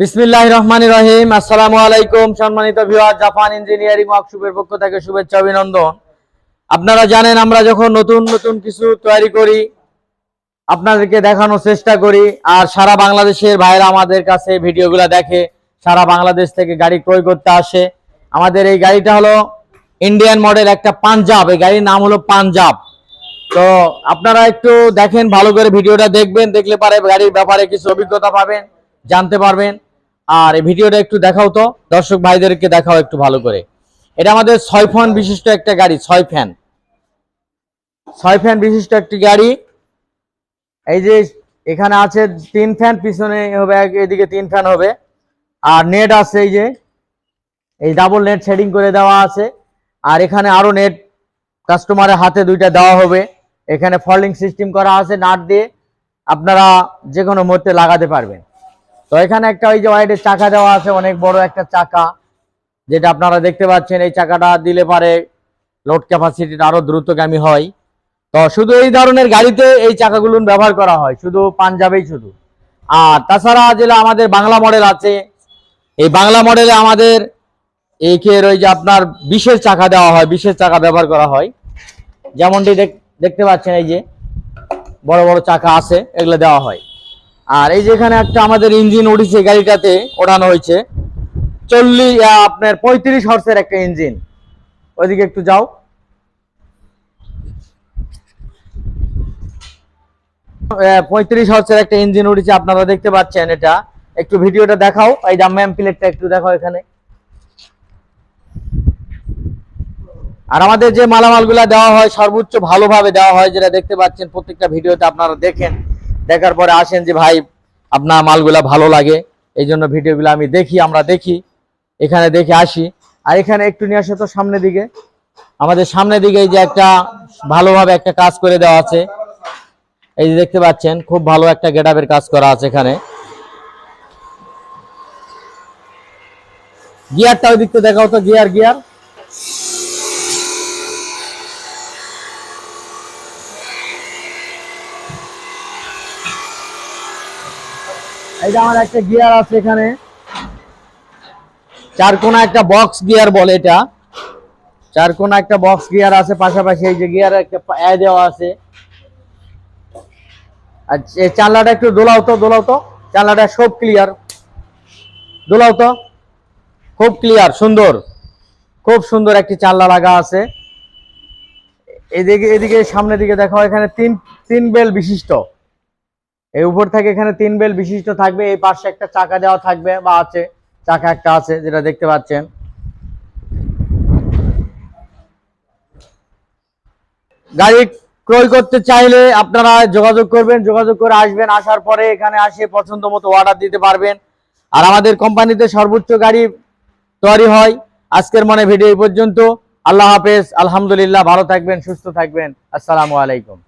বিসমিল্লাহ রহমান রহিম। আসসালামু আলাইকুম, সম্মানিত ভিওয়ার জাপান ইঞ্জিনিয়ারিং ওয়ার্কশপের পক্ষ থেকে শুভেচ্ছা, অভিনন্দন। আপনারা জানেন, আমরা যখন নতুন নতুন কিছু তৈরি করি, আপনাদেরকে দেখানোর চেষ্টা করি, আর সারা বাংলাদেশের ভাইরা আমাদের কাছে ভিডিওগুলো দেখে, সারা বাংলাদেশ থেকে গাড়ি ক্রয় করতে আসে। আমাদের এই গাড়িটা হলো ইন্ডিয়ান মডেল একটা পাঞ্জাব, এই গাড়ির নাম হলো পাঞ্জাব। তো আপনারা একটু দেখেন, ভালো করে ভিডিওটা দেখবেন, দেখলে পারে গাড়ির ব্যাপারে কিছু অভিজ্ঞতা পাবেন, জানতে পারবেন। আর এই ভিডিওটা একটু দেখাও তো। দর্শক ভাইদেরকে দেখাও একটু ভালো করে। এটা আমাদের ছয় ফ্যান বিশিষ্ট একটা গাড়ি ছয় ফ্যান ছয় ফ্যান বিশিষ্ট একটি গাড়ি। এই যে এখানে আছে তিন ফ্যান, পিছনে হবে, এদিকে তিন ফ্যান হবে। আর নেট আছে এই যে। এই ডাবল নেট শেডিং করে দেওয়া আছে। আর এখানে আরও নেট কাস্টমারের হাতে দুইটা দেওয়া হবে। এখানে ফল্ডিং সিস্টেম করা আছে, নাট দিয়ে। আপনারা যে কোনো মুহূর্তে লাগাতে পারবেন। তো এখানে একটা ওই যে ওয়াইডের চাকা দেওয়া আছে, অনেক বড় একটা চাকা। যেটা আপনারা দেখতে পাচ্ছেন, এই চাকাটা দিলে পারে লোড ক্যাপাসিটিটা আরও দ্রুতগামী হয়। তো শুধু এই ধরনের গাড়িতে এই চাকাগুলো ব্যবহার করা হয়, শুধু পাঞ্জাবেই শুধু। আর তাছাড়া যেটা আমাদের বাংলা মডেল আছে, এই বাংলা মডেলে আমাদের এইখের ওই যে আপনার বিশেষ চাকা দেওয়া হয় বিশেষ চাকা ব্যবহার করা হয়। যেমনটি দেখ- দেখতে পাচ্ছেন এই যে বড় বড় চাকা আছে, এগুলো দেওয়া হয়। আর এই যেখানে একটা আমাদের ইঞ্জিন উঠেছে গাড়িটাতে, ওড়ানো হয়েছে। চল্লিশ আপনার পঁয়ত্রিশ হর্সের একটা ইঞ্জিন। ওইদিকে একটু যাও। পঁয়ত্রিশ হর্সের একটা ইঞ্জিন উঠেছে আপনারা দেখতে পাচ্ছেন এটা। একটু ভিডিওটা দেখাও। এই যে ম্যাম প্লেটটা একটু দেখাও এখানে। আর আমাদের যে মালামালগুলা দেওয়া হয়, সর্বোচ্চ ভালোভাবে দেওয়া হয়, যেটা দেখতে পাচ্ছেন, প্রত্যেকটা ভিডিওতে আপনারা দেখেন। দেখার পরে আসেন যে, ভাই, আপনার মালগুলা ভালো লাগে। এই জন্য ভিডিওগুলো আমি দেখি, আমরা দেখি। এখানে দেখে আসি। আর এখানে একটু নিয়ে আসে তো সামনের দিকে। আমাদের সামনের দিকে যে একটা ভালোভাবে একটা কাজ করে দেওয়া আছে। এই যে দেখতে পাচ্ছেন, খুব ভালো একটা গেটআপের কাজ করা আছে এখানে। গিয়ারটা ওই দিকটা দেখাও তো গিয়ার গিয়ার যে আমার একটা গিয়ার আছে এখানে। চার কোনা একটা বক্স গিয়ার বলে এটা। চার কোনা একটা বক্স গিয়ার আছে, পাশাপাশি এই যে গিয়ার একটা এ দেওয়া আছে। আর এই চাল্লাটা একটু দোলাও তো দোলাও তো। চাল্লাটা সব ক্লিয়ার দোলাও তো। খুব ক্লিয়ার সুন্দর। খুব সুন্দর একটি চাল্লা লাগা আছে। এদিকে এদিকে সামনের দিকে দেখো, এখানে তিন তিন বেল বিশিষ্ট। এই উপর থেকে এখানে তিন বেল বিশিষ্ট থাকবে, এই পাশে একটা চাকা দেওয়া থাকবে বা আছে, চাকা একটা আছে যেটা দেখতে পাচ্ছেন। গাড়ি ক্রয় করতে চাইলে আপনারা যোগাযোগ করবেন, যোগাযোগ করে আসবেন, আসার পরে এখানে আসে পছন্দ মতো অর্ডার দিতে পারবেন। আর আমাদের কোম্পানিতে সর্বোচ্চ গাড়ি তৈরি হয়। আজকের মনে ভিডিও এই পর্যন্ত। আল্লাহ হাফেজ, আলহামদুলিল্লাহ, ভালো থাকবেন, সুস্থ থাকবেন। আসসালামু আলাইকুম।